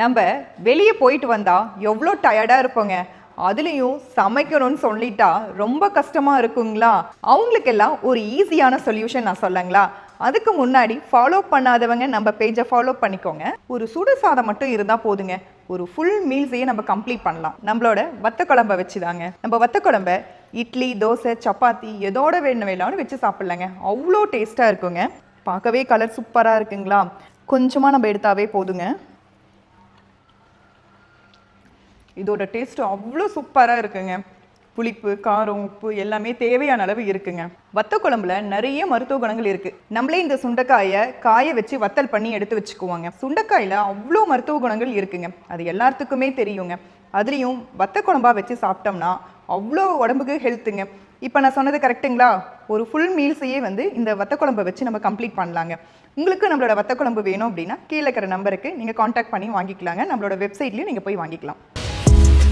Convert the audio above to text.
நம்ம வெளியே போயிட்டு வந்தால் எவ்வளோ டயர்டாக இருப்போங்க. அதுலேயும் சமைக்கணும்னு சொல்லிட்டா ரொம்ப கஷ்டமாக இருக்குங்களா? அவங்களுக்கெல்லாம் ஒரு ஈஸியான சொல்யூஷன் நான் சொல்லங்களா? அதுக்கு முன்னாடி ஃபாலோ பண்ணாதவங்க நம்ம பேஜை ஃபாலோ பண்ணிக்கோங்க. ஒரு சுடு சாதம் மட்டும் இருந்தால் போதுங்க. ஒரு ஃபுல் மீல்ஸையே நம்ம கம்ப்ளீட் பண்ணலாம். நம்மளோட வத்த குழம்ப வச்சுதாங்க. நம்ம வத்த குழம்ப இட்லி தோசை சப்பாத்தி எதோட வேணும் வேணாலும் வச்சு சாப்பிட்லாங்க. அவ்வளோ டேஸ்ட்டாக இருக்குங்க. பார்க்கவே கலர் சூப்பராக இருக்குங்களா? கொஞ்சமாக நம்ம எடுத்தாவே போதுங்க. இதோட டேஸ்ட் அவ்வளோ சூப்பராக இருக்குங்க. புளிப்பு காரம் உப்பு எல்லாமே தேவையான அளவு இருக்குங்க. வத்த குழம்புல நிறைய மருத்துவ குணங்கள் இருக்கு. நம்மளே இந்த சுண்டைக்காயை காய வச்சு வத்தல் பண்ணி எடுத்து வச்சுக்குவாங்க. சுண்டைக்காயில அவ்வளோ மருத்துவ குணங்கள் இருக்குங்க. அது எல்லாத்துக்குமே தெரியுங்க. அதுலேயும் வத்த குழம்பா வச்சு சாப்பிட்டோம்னா அவ்வளோ உடம்புக்கு ஹெல்த்துங்க இப்போ நான் சொன்னது கரெக்ட்டுங்களா ஒரு ஃபுல் மீல்ஸையே வந்து இந்த வத்த குழம்பை வச்சு நம்ம கம்ப்ளீட் பண்ணலாங்க. உங்களுக்கு நம்மளோட வத்த குழம்பு வேணும் அப்படின்னா கீழே இருக்கிற நம்பருக்கு நீங்கள் காண்டாக்ட் பண்ணி வாங்கிக்கலாங்க. நம்மளோட வெப்சைட்லேயும் நீங்கள் போய் வாங்கிக்கலாம். you